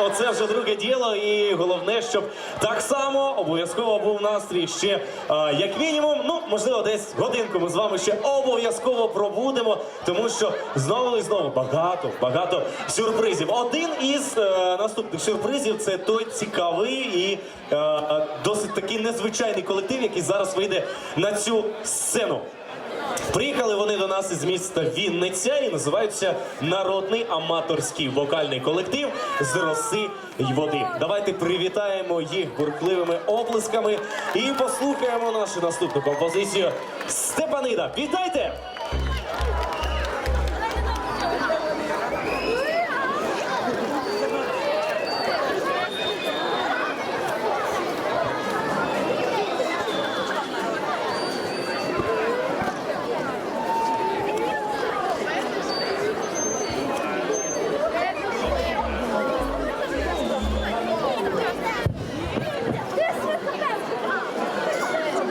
оце вже друге діло, і головне, щоб так само обов'язково був настрій ще е, як мінімум, ну можливо, десь годинку ми з вами ще обов'язково пробудемо, тому що знову і знову багато, багато сюрпризів. Один із е, наступних сюрпризів це той цікавий і е, е, досить такий незвичайний колектив, який зараз вийде на цю сцену. Приїхали нас із міста Вінниця і називаються Народний аматорський вокальний колектив з роси й води. Давайте привітаємо їх бурхливими оплесками і послухаємо нашу наступну композицію Степанида. Вітайте!